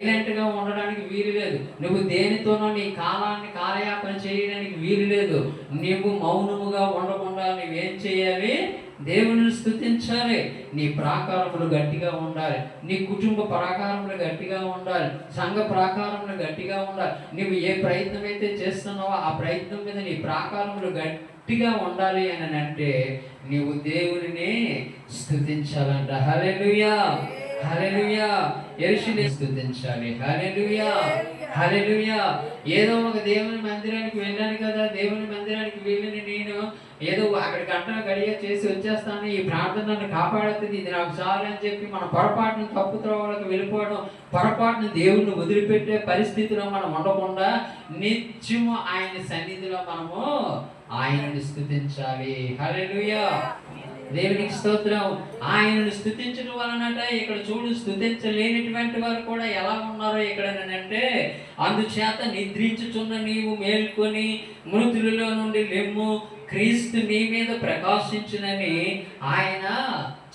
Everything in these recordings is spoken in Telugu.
సైలెంట్గా ఉండడానికి వీలు లేదు. నువ్వు దేనితోనో నీ కాలాన్ని కాలయాపన చేయడానికి వీలు లేదు. నువ్వు మౌనముగా ఉండకుండా నువ్వేం చేయాలి? దేవుని స్థుతించాలి నీ ప్రాకారములు గట్టిగా ఉండాలి. నీ కుటుంబ ప్రాకారములు గట్టిగా ఉండాలి. సంఘ ప్రాకారములు గట్టిగా ఉండాలి. నువ్వు ఏ ప్రయత్నం అయితే చేస్తున్నావో ఆ ప్రయత్నం మీద నీ ప్రాకారములు గట్టిగా ఉండాలి అని అంటే నీవు దేవునిని స్థుతించాలంట హల్లెలూయా! హల్లెలూయా. ఎరుషులే స్థుతించాలి హల్లెలూయా. హల్లెలూయా. ఏదో ఒక దేవుని మందిరానికి వెళ్ళాను కదా. దేవుని మందిరానికి వెళ్ళిన నేను ఏదో అక్కడ గంటల గడియ చేసి వచ్చేస్తాను. ఈ ప్రార్థన నన్ను కాపాడుతుంది. ఇది నాకు చాలు అని చెప్పి మన పొరపాటును తప్పు త్రోవలకు వెళ్ళిపోవడం పొరపాటును దేవుణ్ణి వదిలిపెట్టే పరిస్థితిలో మనం ఉండకుండా నిత్యము ఆయన సన్నిధిలో మనము ఆయనను స్థుతించాలి హల్లెలూయా. దేవునికి స్తోత్రం. ఆయనను స్థుతించడం వలనట ఇక్కడ చూడు స్థుతించలేనిటువంటి వారు కూడా ఎలా ఉన్నారో ఇక్కడ అంటే అందుచేత నిద్రించుచున్న నీవు మేల్కొని మృతులలో నుండి లెమ్ము క్రీస్తు నీ మీద ప్రకాశించునని ఆయన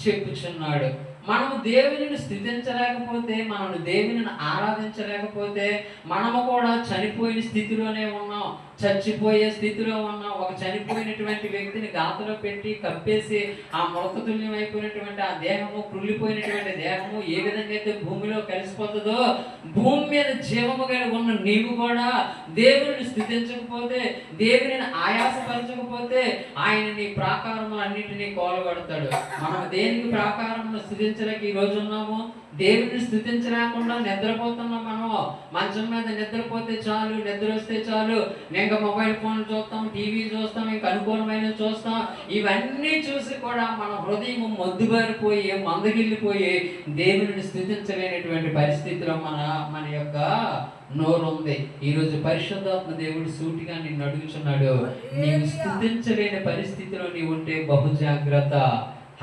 చెప్పుచున్నాడు. మనము దేవునిని స్థితించలేకపోతే మనము దేవునిని ఆరాధించలేకపోతే మనము కూడా చనిపోయిన స్థితిలోనే ఉన్నాం. చచ్చిపోయే స్థితిలో ఉన్నాం. ఒక చనిపోయినటువంటి వ్యక్తిని గాతలో పెట్టి కప్పేసి ఆ మృతతుల్యం అయిపోయినటువంటి ఆ దేహము కృళ్ళిపోయినటువంటి దేహము ఏ విధంగా అయితే భూమిలో కలిసిపోతుందో భూమి మీద జీవము కలిగి ఉన్న నీవు కూడా దేవుని స్థితించకపోతే దేవునిని ఆయాసపరచకపోతే ఆయన నీ ప్రాకారములన్నిటినీ కోలగొడతాడు. మనం దేనికి ప్రాకారమును స్థుతించలేక ఈ రోజు ఉన్నాము. దేవుని స్థుతించలేకుండా నిద్రపోతున్నాం మనం మంచం మీద నిద్రపోతే చాలు నిద్ర వస్తే చాలు ఇంకా మొబైల్ ఫోన్ చూస్తాం టీవీ చూస్తాం ఇంకా అనుకూలమైన చూస్తాం. ఇవన్నీ చూసి కూడా మన హృదయం మొద్దుబారిపోయి మందగిల్లిపోయి దేవుని స్థుతించలేనటువంటి పరిస్థితిలో మన మన యొక్క నోరు ఉంది. ఈరోజు పరిశుద్ధాత్మ దేవుడు సూటిగా నిన్ను అడుగుచున్నాడు. నీవు స్థుతించలేని పరిస్థితిలో నీవు ఉంటే బహు జాగ్రత్త.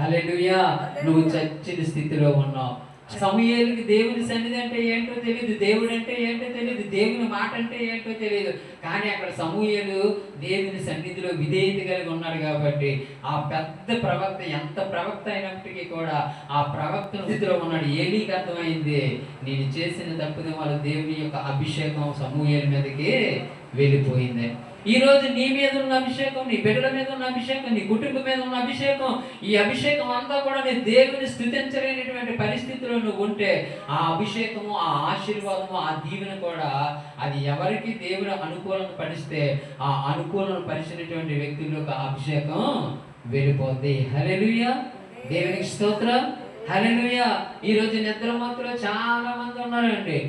హల్లెలూయా. నువ్వు చచ్చిన స్థితిలో ఉన్నావు. సమూయేలుకి దేవుని సన్నిధి అంటే ఏంటో తెలియదు దేవుడు అంటే ఏంటో తెలియదు దేవుని మాట అంటే ఏంటో తెలియదు కానీ అక్కడ సమూయేలు దేవుని సన్నిధిలో విధేయత కలిగి ఉన్నాడు కాబట్టి ఆ పెద్ద ప్రవక్త ఎంత ప్రవక్త అయినప్పటికీ కూడా ఆ ప్రవక్త స్థితిలో ఉన్నాడు. ఏలీకి అర్థమైంది? నేను చేసిన తప్పుదే వాళ్ళ దేవుని యొక్క అభిషేకం సమూహేల మీదకి వెళ్ళిపోయింది. ఈ రోజు నీ మీద ఉన్న అభిషేకం నీ బిడ్డల మీద ఉన్న అభిషేకం నీ కుటుంబం మీద ఉన్న అభిషేకం ఈ అభిషేకం అంతా కూడా నీ దేవుని స్థుతించలేనటువంటి పరిస్థితిలో నువ్వు ఉంటే ఆ అభిషేకము ఆ ఆశీర్వాదము ఆ దీవెన కూడా అది ఎవరికి దేవుని అనుకూలం పరిస్తే ఆ అనుకూలం పరిచినటువంటి వ్యక్తుల్లోకి ఆ అభిషేకం వెళ్ళిపోద్ది. హల్లెలూయా. దేవునికి స్తోత్రం. హల్లెలూయా. ఈ రోజు నిద్ర మంత్రులు చాలా మంది ఉన్నారండి.